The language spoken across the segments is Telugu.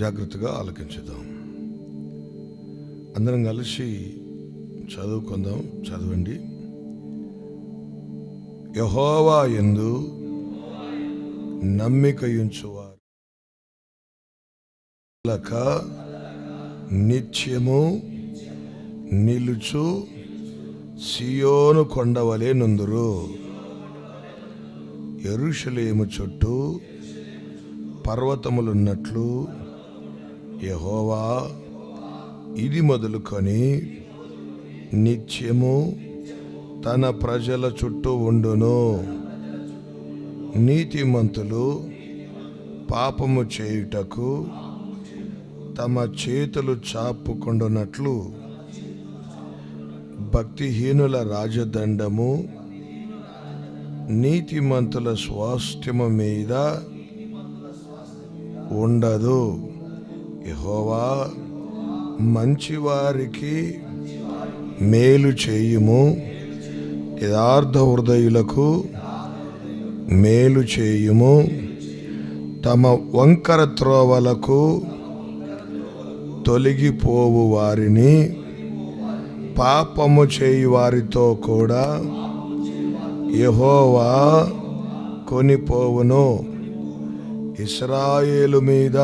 జాగ్రత్తగా ఆలకించుదాం. అందరం కలిసి చదువుకుందాం చదవండి. యహోవా ఎందు నమ్మికయుంచువారు. నిత్యము నిలుచు సియోను కొండవలే నుందురు. ఎరుషలేము చుట్టూ పర్వతములున్నట్లు యహోవా ఇది మొదలుకొని నిత్యము తన ప్రజల చుట్టూ ఉండును. నీతిమంతులు పాపము చేయుటకు తమ చేతులు చాపుకొండునట్లు భక్తిహీనుల రాజదండము నీతిమంతుల స్వాస్థ్యము మీద ఉండదు. యహోవా మంచివారికి మేలు చేయుము. యథార్థ హృదయులకు మేలు చేయుము. తమ వంకర త్రోవలకు తొలగిపోవు వారిని. పాపము చేయు వారితో కూడా యహోవా కొనిపోవును. ఇస్రాయేలు మీద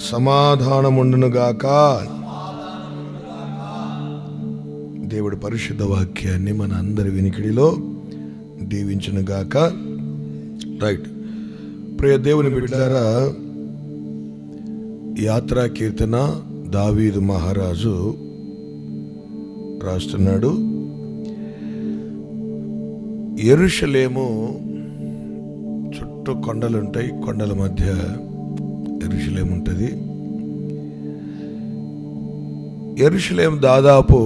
సమాధానముండునుగాక. దేవుడి పరిశుద్ధ వాక్యాన్ని మన అందరి వినికిడిలో దీవించునుగాక. రైట్. ప్రియ దేవుని బిడ్డారా యాత్రా కీర్తన దావీదు మహారాజు రాస్తున్నాడు. ఎరుషలేము చుట్టూ కొండలుంటాయి కొండల మధ్య ఎరుషులేం ఉంటుంది ఎరుషులేం దాదాపు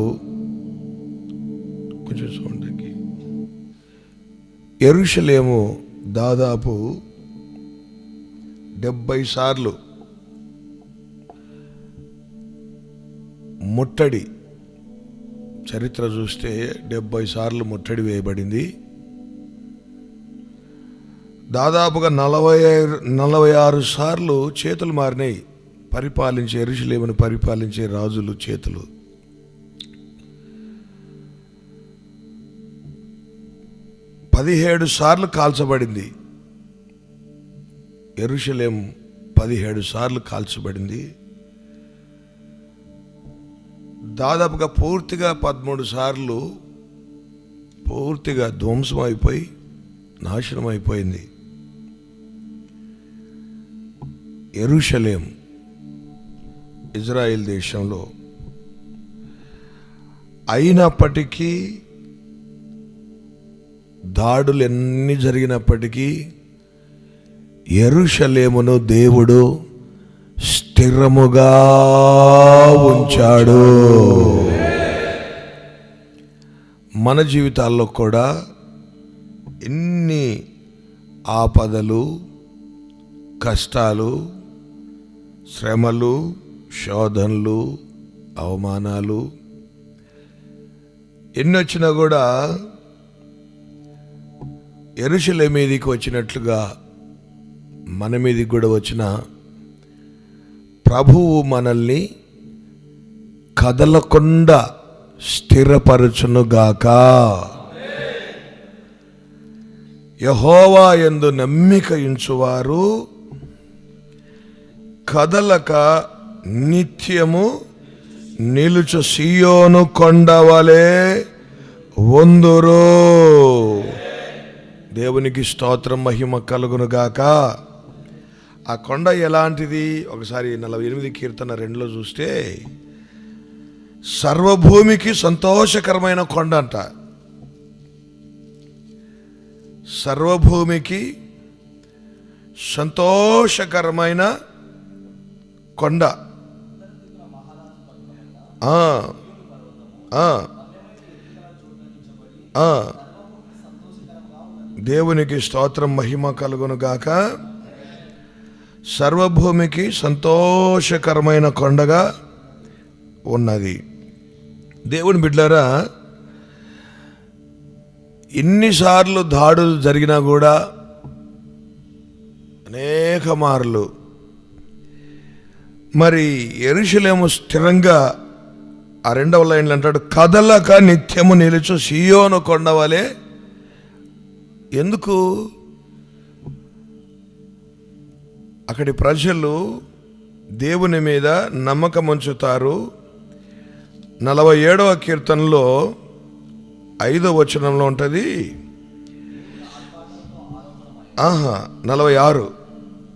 కొంచెం చూడండి ఎరుషులేము దాదాపు డెబ్బై సార్లు ముట్టడి చరిత్ర చూస్తే డెబ్బై సార్లు ముట్టడి వేయబడింది. దాదాపుగా నలభై ఐదు- నలభై ఆరు సార్లు చేతులు మారినాయి. పరిపాలించే ఎరుషులేమని పరిపాలించే రాజులు చేతులు. పదిహేడు సార్లు కాల్చబడింది. ఎరుషలేం పదిహేడు సార్లు కాల్చబడింది. దాదాపుగా పూర్తిగా పదమూడు సార్లు పూర్తిగా ధ్వంసం అయిపోయి నాశనం అయిపోయింది ఎరుషలేం ఇజ్రాయెల్ దేశంలో అయినప్పటికీ దాడులు ఎన్ని జరిగినప్పటికీ ఎరుషలేమును దేవుడు స్థిరముగా ఉంచాడు. మన జీవితాల్లో కూడా ఎన్ని ఆపదలు కష్టాలు శ్రమలు శోధనలు అవమానాలు ఎన్ని వచ్చినా కూడా ఎరుశల మీదికి వచ్చినట్లుగా మన మీదికి కూడా వచ్చిన ప్రభువు మనల్ని కదలకుండా స్థిరపరచునుగాక. యహోవా ఎందు నమ్మిక ఇంచువారు కదలక నిత్యము నిలుచు సియోను కొండవలే వందురు. దేవునికి స్తోత్రం మహిమ కలుగునుగాక ఆ కొండ ఎలాంటిది? ఒకసారి నలభై ఎనిమిది కీర్తన రెండులో చూస్తే సర్వభూమికి సంతోషకరమైన కొండ అంట. సర్వభూమికి సంతోషకరమైన కొండ. దేవునికి స్తోత్రం మహిమ కలుగునుగాక సర్వభూమికి సంతోషకరమైన కొండగా ఉన్నది. దేవుని బిడ్డారా ఎన్నిసార్లు దాడులు జరిగినా కూడా అనేక మార్లు మరి ఎరుషలేము స్థిరంగా ఆ రెండవ లైన్లు అంటాడు కదలక నిత్యము నిలుచు సియోను కొండవలే. ఎందుకు? అక్కడి ప్రజలు దేవుని మీద నమ్మకం ఉంచుతారు నలభై ఏడవ కీర్తనలో ఐదో వచనంలో ఉంటుంది ఆహా నలభై ఆరు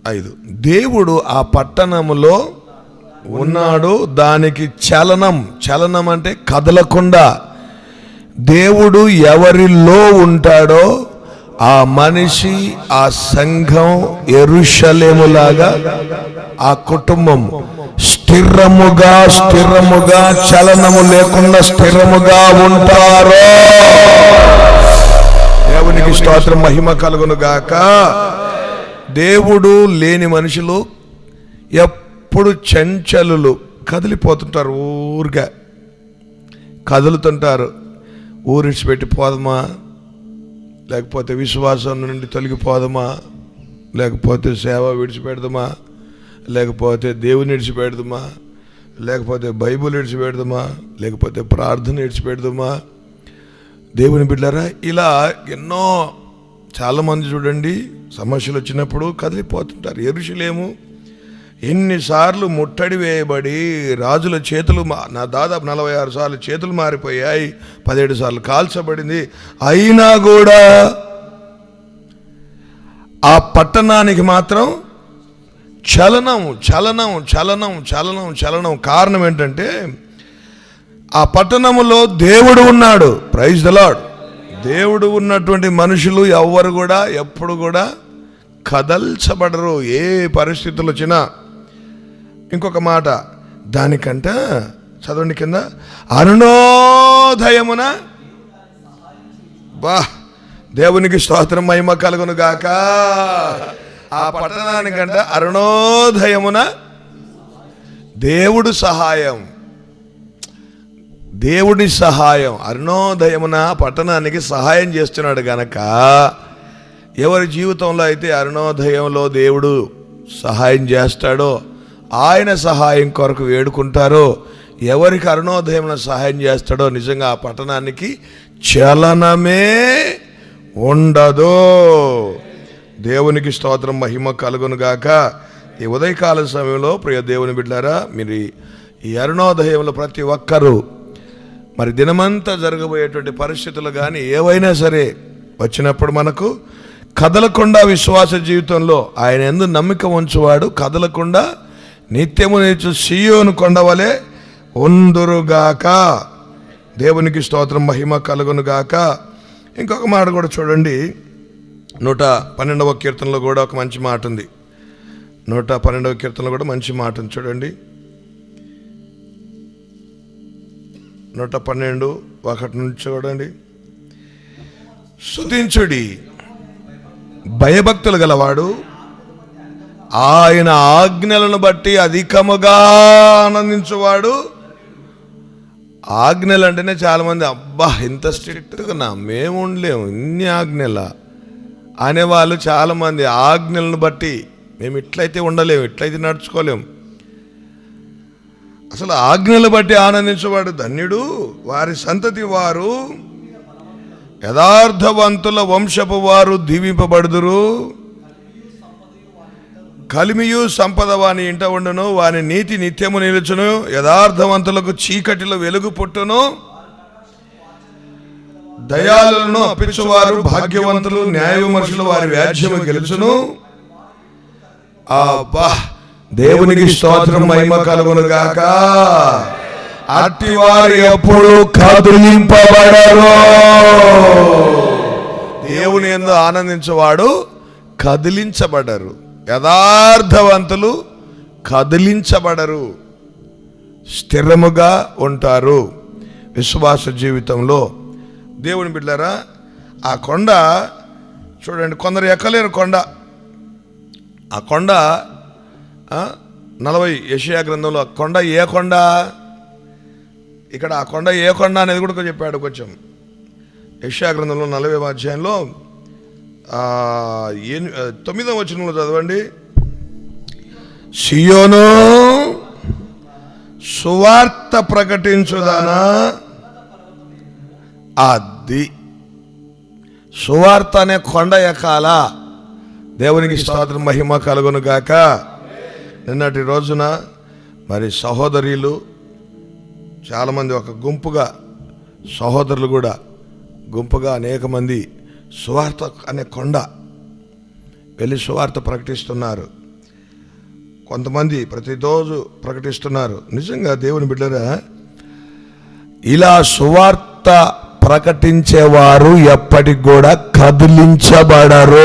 ఐదు. దేవుడు ఆ పట్టణములో ఉన్నాడు దానికి చలనం. చలనం అంటే కదలకుండా. దేవుడు ఎవరిలో ఉంటాడో ఆ మనిషి ఆ సంఘం ఎరుషలేములాగా ఆ కుటుంబం స్థిరముగా స్థిరముగా చలనము లేకుండా స్థిరముగా ఉంటారో. దేవునికి స్తోత్రం మహిమ కలుగును గాక దేవుడు లేని మనుషులు ఎప్పుడు చంచలులు కదిలిపోతుంటారు ఊరిగా. కదులుతుంటారు. ఊరిడిచిపెట్టి పోదమా? లేకపోతే విశ్వాసం నుండి తొలగిపోదమా? లేకపోతే సేవ విడిచిపెడదామా? లేకపోతే దేవుని విడిచిపెడదమా? లేకపోతే బైబుల్ విడిచిపెడదమా? లేకపోతే ప్రార్థన విడిచిపెడదమా? దేవుని బిడ్డారా ఇలా ఎన్నో చాలామంది చూడండి సమస్యలు వచ్చినప్పుడు కదిలిపోతుంటారు. ఎరుషులేము ఎన్నిసార్లు ముట్టడి వేయబడి రాజుల చేతులు మా- నా దాదాపు నలభై ఆరు సార్లు చేతులు మారిపోయాయి పదిహేడు సార్లు కాల్చబడింది. అయినా కూడా ఆ పట్టణానికి మాత్రం చలనం చలనం చలనం చలనం చలనం కారణం ఏంటంటే ఆ పట్టణములో దేవుడు ఉన్నాడు. ప్రైజ్ ద లాడ్ దేవుడు ఉన్నటువంటి మనుషులు ఎవ్వరు కూడా ఎప్పుడు కూడా కదల్చబడరు. ఏ పరిస్థితులు వచ్చినా ఇంకొక మాట. దానికంట చదవండి కింద. అరుణోదయమున. బా దేవునికి స్తోత్రం మహిమ కలుగును గాక. ఆ పట్టణానికంట అరుణోదయమున దేవుడు సహాయం. దేవుడి సహాయం. అరుణోదయమున పట్టణానికి సహాయం చేస్తున్నాడు గనక ఎవరి జీవితంలో అయితే అరుణోదయంలో దేవుడు సహాయం చేస్తాడో ఆయన సహాయం కొరకు వేడుకుంటారో ఎవరికి అరుణోదయమున సహాయం చేస్తాడో నిజంగా ఆ పట్టణానికి చలనమే ఉండదు. దేవునికి స్తోత్రం మహిమ కలుగునుగాక ఈ ఉదయకాల సమయంలో ప్రియ దేవుని బిడ్డారా మీరు ఈ- ఈ అరుణోదయంలో ప్రతి ఒక్కరూ మరి దినమంతా జరగబోయేటువంటి పరిస్థితులు కానీ ఏవైనా సరే వచ్చినప్పుడు మనకు కదలకుండా విశ్వాస జీవితంలో ఆయన ఎందు నమ్మిక ఉంచువాడు కదలకుండా నిత్యము నేర్చు సియోను కొండవలే ఉందురుగాక. దేవునికి స్తోత్రం మహిమ కలుగునుగాక ఇంకొక మాట కూడా చూడండి. నూట పన్నెండవ కీర్తనలో కూడా ఒక మంచి మాట ఉంది. నూట పన్నెండవ కీర్తనలో కూడా మంచి మాట ఉంది చూడండి. నూట పన్నెండు ఒకటి నుంచి చూడండి. స్తుతించుడి. భయభక్తులు గలవాడు ఆయన ఆజ్ఞలను బట్టి అధికముగా ఆనందించువాడు. ఆజ్ఞలు అంటేనే చాలామంది అబ్బా ఇంత స్ట్రిక్ట్గా మేము ఉండలేము ఇన్ని ఆజ్ఞల. అనేవాళ్ళు చాలామంది ఆజ్ఞలను బట్టి మేము ఇట్లయితే ఉండలేము ఇట్లయితే నడుచుకోలేము. అసలు ఆజ్ఞలు బట్టి ఆనందించేవాడు ధన్యుడు వారి సంతతి వారు యథార్థవంతుల వంశపు వారు దీవింపబడుదురు. కలిమియు సంపద వాని ఇంట ఉండును వాని నీతి నిత్యము నిలుచును యథార్థవంతులకు చీకటిలో వెలుగు పుట్టును. దయాలను అప్పించువారు భాగ్యవంతులు న్యాయ విమర్శలు వారి వ్యాజ్యము గెలుచును. అబ్బా దేవునికి స్తోత్రం మహిమ కలుగును గాక. అట్టి వారు ఎప్పుడు కదిలింపబడరు. దేవుని ఎందు ఆనందించేవాడు కదిలించబడరు. యథార్థవంతులు కదిలించబడరు స్థిరముగా ఉంటారు. విశ్వాస జీవితంలో దేవుని బిడ్డారా ఆ కొండ చూడండి కొందరు ఎక్కలేరు కొండ. ఆ కొండ నలభై యషయా గ్రంథంలో ఆ కొండ ఏ కొండ? ఇక్కడ ఆ కొండ ఏ కొండ అనేది కూడా చెప్పాడు కొంచెం. యషయా గ్రంథంలో నలభై అధ్యాయంలో తొమ్మిదవ వచనంలో చదవండి. సియోను సువార్త ప్రకటించుదానా? అది సువార్త అనే కొండ ఎకాల దేవునికి స్తోత్రం మహిమ కలుగును గాక. నిన్నటి రోజున మరి సహోదరులు చాలామంది ఒక గుంపుగా సహోదరులు కూడా గుంపుగా అనేక మంది సువార్త అనే కొండ వెళ్ళి సువార్త ప్రకటిస్తున్నారు. కొంతమంది ప్రతిరోజు ప్రకటిస్తున్నారు. నిజంగా దేవుని బిడ్డరా ఇలా సువార్త ప్రకటించేవారు ఎప్పటికి కూడా కదిలించబడరు.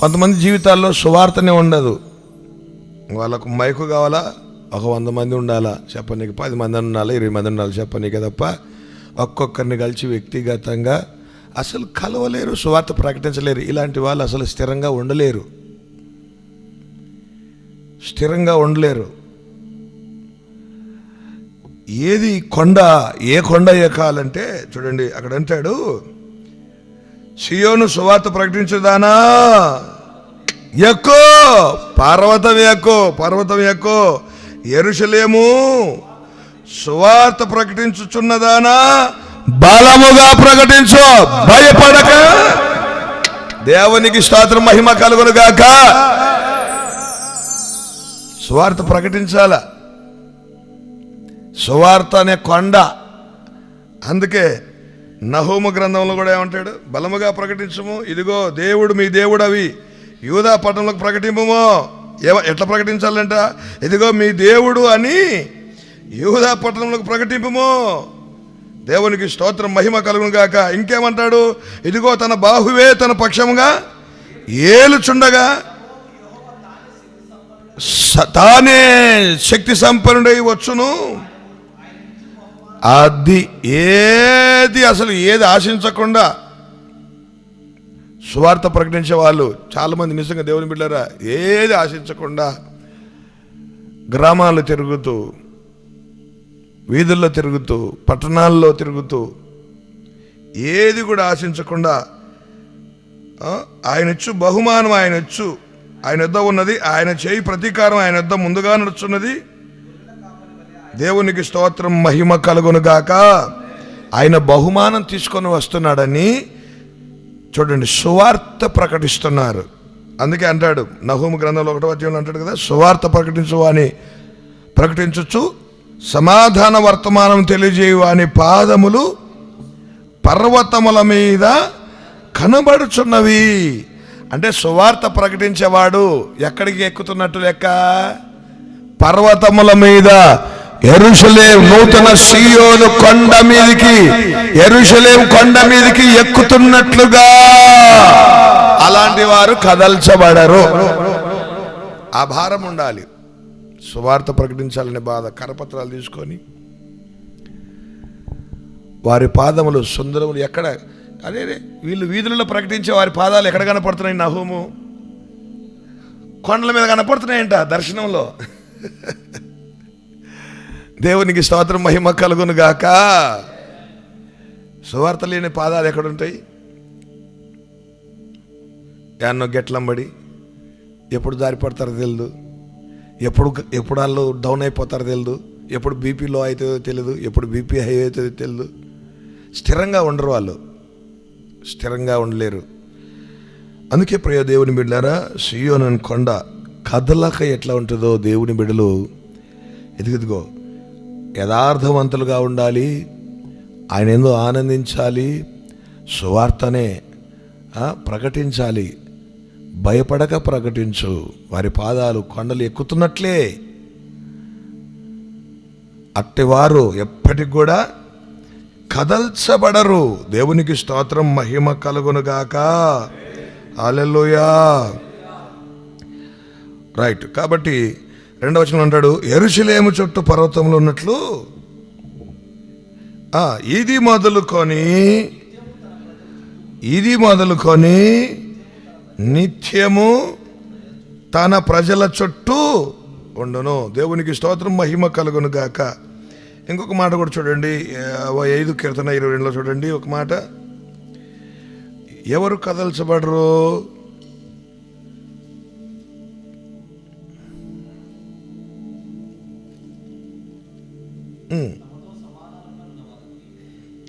కొంతమంది జీవితాల్లో సువార్తనే ఉండదు. వాళ్ళకు మైకు కావాలా? ఒక వంద మంది ఉండాలా? చెప్పనీకి పది మంది ఉండాలా? ఇరవై మంది ఉండాలి? చెప్పనీకే తప్ప ఒక్కొక్కరిని కలిసి వ్యక్తిగతంగా అసలు కలవలేరు సువార్త ప్రకటించలేరు. ఇలాంటి వాళ్ళు అసలు స్థిరంగా ఉండలేరు. స్థిరంగా ఉండలేరు. ఏది కొండ ఏ కొండ ఎక్కాలంటే చూడండి అక్కడ అంటాడు సియోను సువార్త ప్రకటించుదానా? ఎక్కో? పర్వతం ఎక్కో? పర్వతం ఎక్కో? ఎరుషలేము? సువార్త ప్రకటించుచున్నదానా బలముగా ప్రకటించు. భయపడక. దేవునికి స్తోత్రం మహిమ కలుగును గాక. సువార్త ప్రకటించాల. సువార్త అనే కొండ. అందుకే నహోము గ్రంథంలో కూడా ఏమంటాడు? బలముగా ప్రకటించము. ఇదిగో దేవుడు మీ దేవుడు అవి యూదా పట్టణంలోకి ప్రకటింపము. ఎట్లా ప్రకటించాలంట? ఇదిగో మీ దేవుడు అని యూదా పట్టణంలోకి ప్రకటింపము. దేవునికి స్తోత్రం మహిమ కలుగును గాక. ఇంకేమంటాడు? ఇదిగో తన బాహువే తన పక్షముగా ఏలుచుండగా తానే శక్తి సంపన్నుడై వచ్చును. అది ఏది అసలు ఏది ఆశించకుండా సువార్త ప్రకటించే వాళ్ళు చాలామంది నిజంగా దేవుని బిడ్డారా ఏది ఆశించకుండా గ్రామాలు తిరుగుతూ వీధుల్లో తిరుగుతూ పట్టణాల్లో తిరుగుతూ ఏది కూడా ఆశించకుండా ఆయన ఇచ్చు బహుమానం ఆయన ఇచ్చు ఆయన యొద్ద ఉన్నది ఆయన చేయి ప్రతీకారం ఆయన వద్ద ముందుగా నడుచున్నది. దేవునికి స్తోత్రం మహిమ కలుగునుగాక ఆయన బహుమానం తీసుకొని వస్తున్నాడని చూడండి సువార్త ప్రకటిస్తున్నారు. అందుకే అంటాడు నహూము గ్రంథంలో ఒకటో అధ్యాయంలో అంటాడు కదా సువార్త ప్రకటించు అని ప్రకటించచ్చు సమాధాన వర్తమానం తెలియజేయు అని పాదములు పర్వతముల మీద కనబడుచున్నవి. అంటే సువార్త ప్రకటించేవాడు ఎక్కడికి ఎక్కుతున్నట్టు లెక్క? పర్వతముల మీద. ఎరుషలేం నూతన సీయోను కొండ మీదికి ఎరుషలేం కొండ మీదికి ఎక్కుతున్నట్లుగా. అలాంటి వారు కదల్చబడరు. ఆ భారం ఉండాలి. సువార్త ప్రకటించాలనే బాధ కరపత్రాలు తీసుకొని వారి పాదములు సుందరములు ఎక్కడ? అదే వీళ్ళు వీధులలో ప్రకటించే వారి పాదాలు ఎక్కడ కనపడుతున్నాయి నహోము? కొండల మీద కనపడుతున్నాయంట దర్శనంలో. దేవునికి స్తోత్రం మహిమ కలుగును గాక. సువార్త లేని పాదాలు ఎక్కడుంటాయి యాన్నో గెట్లంబడి ఎప్పుడు దారి పడతారో తెలియదు ఎప్పుడు ఎప్పుడు వాళ్ళు డౌన్ అయిపోతారో తెలియదు ఎప్పుడు బీపీ లో అవుతుందో తెలియదు ఎప్పుడు బీపీ హై అవుతుందో తెలియదు స్థిరంగా ఉండరు వాళ్ళు. స్థిరంగా ఉండలేరు. అందుకే ప్రియ దేవుని బిడ్డారా సియోనని కొండ కదలక ఎట్లా ఉంటుందో దేవుని బిడ్డలు ఎదుగుదిగో యథార్థవంతులుగా ఉండాలి. ఆయన ఏందో ఆనందించాలి. సువార్తనే ప్రకటించాలి. భయపడక ప్రకటించు. వారి పాదాలు కొండలు ఎక్కుతున్నట్లే. అట్టివారు ఎప్పటికి కూడా కదల్చబడరు. దేవునికి స్తోత్రం మహిమ కలుగునుగాక అలెలుయా రైట్. కాబట్టి రెండవ వచనం అంటాడు ఎరుసలేము చుట్టూ పర్వతంలో ఉన్నట్లు. ఆ, ఇది మొదలుకొని ఇది మొదలుకొని నిత్యము తన ప్రజల చుట్టూ ఉండును. దేవునికి స్తోత్రం మహిమ కలుగును గాక. ఇంకొక మాట కూడా చూడండి. ఐదు కీర్తన ఇరవై రెండులో చూడండి. ఒక మాట. ఎవరు కదల్చబడరు?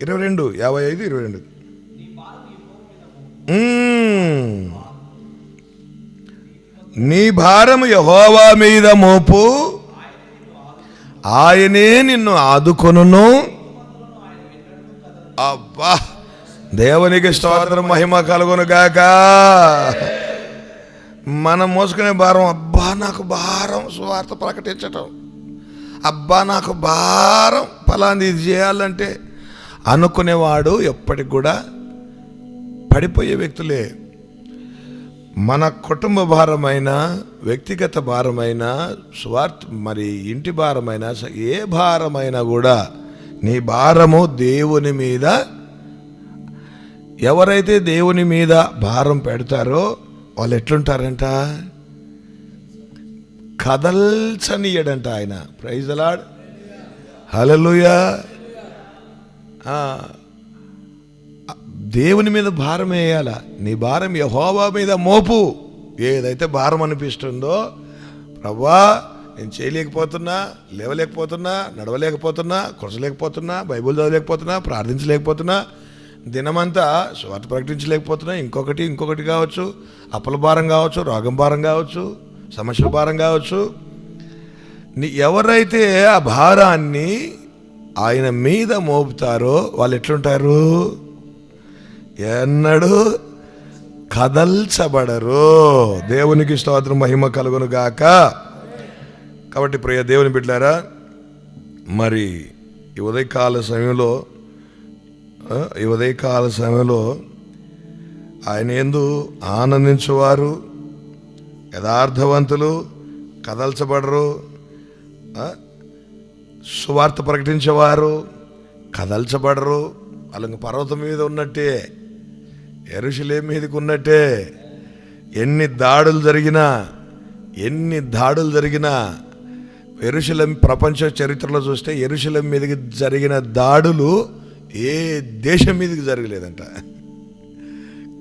ఇరవై రెండు యాభై ఐదు ఇరవై రెండు. నీ భారము యహోవా మీద మోపు. ఆయనే నిన్ను ఆదుకొను అబ్బా దేవునికి స్తోత్రం మహిమ కలుగును గాక. మనం మోసుకునే భారం అబ్బా నాకు భారం స్వార్థ ప్రకటించటం. అబ్బా నాకు భారం ఫలాంది ఇది చేయాలంటే అనుకునేవాడు ఎప్పటికి కూడా పడిపోయే వ్యక్తులే. మన కుటుంబ భారమైన వ్యక్తిగత భారమైన స్వార్థ మరి ఇంటి భారమైన ఏ భారమైనా కూడా నీ భారము దేవుని మీద ఎవరైతే దేవుని మీద భారం పెడతారో వాళ్ళు ఎట్లుంటారంట? కదల్చనీయడంట ఆయన. ప్రైజ్ అలాడ్ హలలుయా దేవుని మీద భారం వేయాల? నీ భారం యహోవా మీద మోపు. ఏదైతే భారం అనిపిస్తుందో ప్రభా నేను చేయలేకపోతున్నా లేవలేకపోతున్నా నడవలేకపోతున్నా కురసలేకపోతున్నా బైబుల్ చదవలేకపోతున్నా ప్రార్థించలేకపోతున్నా దినమంతా స్వార్థ ప్రకటించలేకపోతున్నా ఇంకొకటి ఇంకొకటి కావచ్చు అప్పల భారం కావచ్చు రోగం భారం కావచ్చు సమస్యల భారం కావచ్చు నీ ఎవరైతే ఆ భారాన్ని ఆయన మీద మోపుతారో వాళ్ళు ఎట్లుంటారు? ఎన్నడూ కదల్చబడరు. దేవునికి స్తోత్రం మహిమ కలుగును గాక. కాబట్టి ప్రియ దేవుని బిడ్డారా మరి ఈ ఉదయకాల సమయంలో ఈ ఉదయకాల సమయంలో ఆయన ఎందు ఆనందించేవారు యథార్థవంతులు కదల్చబడరు సువార్త ప్రకటించేవారు కదల్చబడరు వాళ్ళకి పర్వతం మీద ఉన్నట్టే. ఎరుషులే మీదకి ఉన్నట్టే ఎన్ని దాడులు జరిగినా ఎన్ని దాడులు జరిగినా ఎరుశలం ప్రపంచ చరిత్రలో చూస్తే ఎరుశలం మీదకి జరిగిన దాడులు ఏ దేశం మీదకి జరగలేదంట.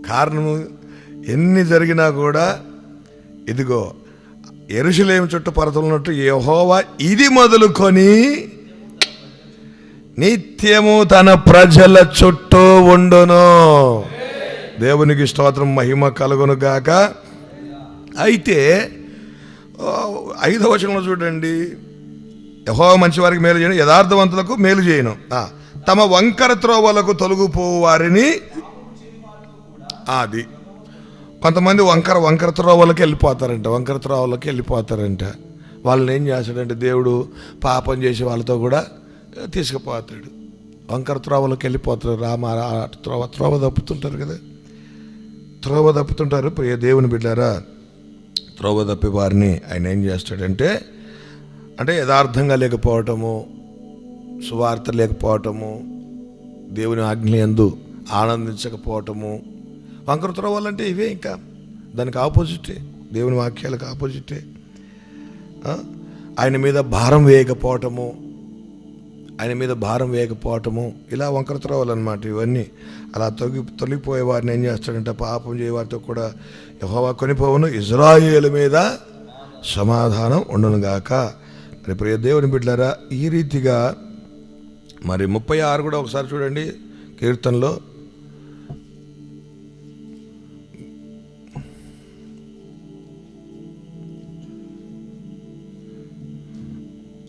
కారణము ఎన్ని జరిగినా కూడా ఇదిగో ఎరుశలేం చుట్టూ పరతలున్నట్టు యహోవా ఇది మొదలుకొని నిత్యము తన ప్రజల చుట్టూ ఉండును. దేవునికి స్తోత్రం మహిమ కలుగును గాక. అయితే ఐదవ వచనంలో చూడండి. యహో మంచి వారికి మేలు చేయను యథార్థవంతులకు మేలు చేయను. తమ వంకర త్రోవలకు తొలగిపోవు వారిని అది. కొంతమంది వంకర వంకర త్రోవలకి వెళ్ళిపోతారంట వంకర త్రోవలకి వెళ్ళిపోతారంట. వాళ్ళని ఏం చేస్తాడంటే దేవుడు పాపం చేసి వాళ్ళతో కూడా తీసుకుపోతాడు. వంకర త్రోవలకి వెళ్ళిపోతారు రామ త్రోవ త్రోవ తప్పుతుంటారు కదా. త్రోవ తప్పుతుంటారు. ప్రియ దేవుని బిడ్డారా త్రోవ తప్పి వారిని ఆయన ఏం చేస్తాడంటే అంటే యథార్థంగా లేకపోవటము సువార్త లేకపోవటము దేవుని ఆజ్ఞ యందు ఆనందించకపోవటము వంకర త్రోవాలంటే ఇవే ఇంకా. దానికి ఆపోజిటే దేవుని వాక్యాలకు ఆపోజిటే ఆయన మీద భారం వేయకపోవటము ఆయన మీద భారం వేయకపోవటము ఇలా వంకర త్రోవాలన్నమాట ఇవన్నీ. అలా తొలగి తొలగిపోయే వారిని ఏం చేస్తాడంటే పాపం చేయవారితో కూడా యహోవా కొనిపోవను ఇజ్రాయేల్ మీద సమాధానం ఉండనుగాక. మరి ప్రియ దేవుని బిడ్డారా ఈ రీతిగా మరి ముప్పై ఆరు కూడా ఒకసారి చూడండి కీర్తనలో.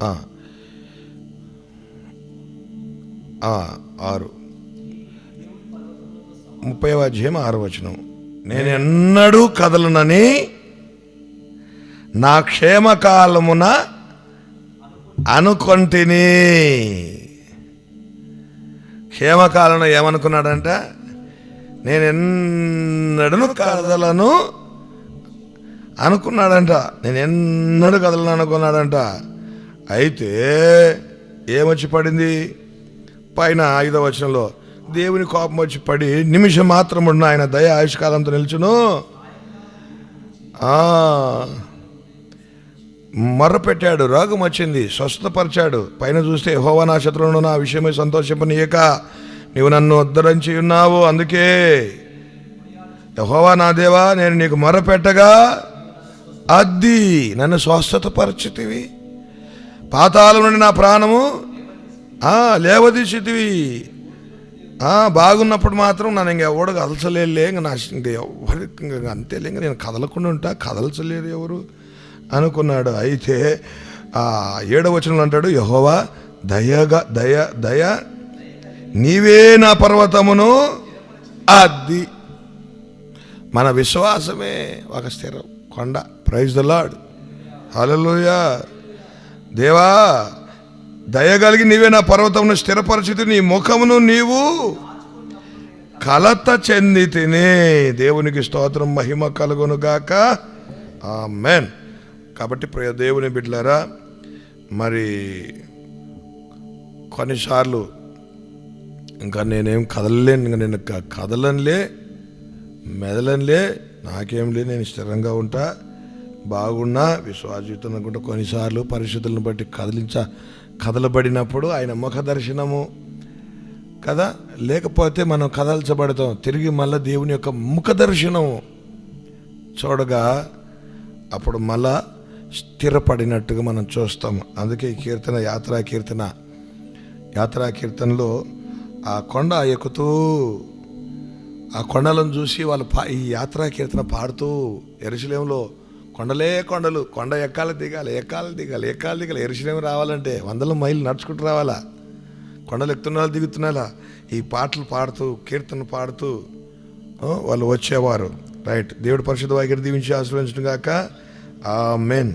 ఆ. ఆరు. ముప్పై అధ్యాయం ఆరు వచనం. నేను ఎన్నడూ కదలనని నా క్షేమకాలమున అనుకొంటిని. క్షేమకాలంలో ఏమనుకున్నాడంట? నేను ఎన్నడను కదలను అనుకున్నాడంట. నేను ఎన్నడూ కదలను అనుకున్నాడంట. అయితే ఏమొచ్చి పడింది? పైన ఐదో వచనంలో దేవుని కోపం వచ్చి పడి నిమిషం మాత్రం ఉన్న ఆయన దయ ఆయుష్కాలంతో నిల్చును. ఆ, రోగం వచ్చింది స్వస్థపరిచాడు. పైన చూస్తే హోవా నా శత్రువును నా విషయమై సంతోషింపనీయక నీవు నన్ను ఉద్ధరించి ఉన్నావు అందుకే యహోవా నా దేవా నేను నీకు మర్రపెట్టగా అద్ది నన్ను స్వస్థత పరిచితివి నుండి నా ప్రాణము ఆ, బాగున్నప్పుడు మాత్రం నన్ను ఇంక ఎవడు కదల్చలేదులే ఇంక నా ఇంక ఎవరు ఇంక అంతేలే ఇంక నేను కదలకుండా ఉంటా కదలచలేరు ఎవరు అనుకున్నాడు. అయితే ఆ వచనంలో అంటాడు యహోవా దయగా దయ దయ నీవే నా పర్వతమును అది మన విశ్వాసమే ఒక స్థిరం కొండ. ప్రైజ్ ద లాడ్ హల్లెలూయా దేవా దయగలిగి నీవే నా పర్వతమును స్థిరపరిచితి నీ ముఖమును నీవు కలత చెంది తినే దేవునికి స్తోత్రం మహిమ కలుగునుగాక ఆ మెన్ కాబట్టి ప్రియ దేవుని బిడ్డలారా మరి కొన్నిసార్లు ఇంకా నేనేం కదలలేను ఇంకా నేను కదలనిలే కదలనులే మెదలనులే నాకేం లే నేను స్థిరంగా ఉంటా బాగున్నా విశ్వాసీతం అనుకుంటా కొన్నిసార్లు పరిస్థితులను బట్టి కదిలించా కదలబడినప్పుడు ఆయన ముఖ దర్శనము కదా? లేకపోతే మనం కదల్చబడతాం. తిరిగి మళ్ళీ దేవుని యొక్క ముఖ దర్శనము చూడగా అప్పుడు మళ్ళా స్థిరపడినట్టుగా మనం చూస్తాం. అందుకే ఈ కీర్తన యాత్రా కీర్తన. యాత్రా కీర్తనలో ఆ కొండ ఎక్కుతూ ఆ కొండలను చూసి వాళ్ళు పా ఈ యాత్రా కీర్తన పాడుతూ ఎరుసలేంలో కొండలే కొండలు కొండ ఎక్కాలి దిగాలి ఎక్కాలి దిగాలి ఎక్కాలి దిగాలి. ఎరుసలేం రావాలంటే వందల మైళ్ళు నడుచుకుంటూ రావాలా? కొండలు ఎక్కుతున్నా దిగుతున్నాలా ఈ పాటలు పాడుతూ కీర్తన పాడుతూ వాళ్ళు వచ్చేవారు. రైట్. దేవుడు పరిశుద్ధ వాగిరి దీవించి ఆశ్రయించడం కాక ఆ మెయిన్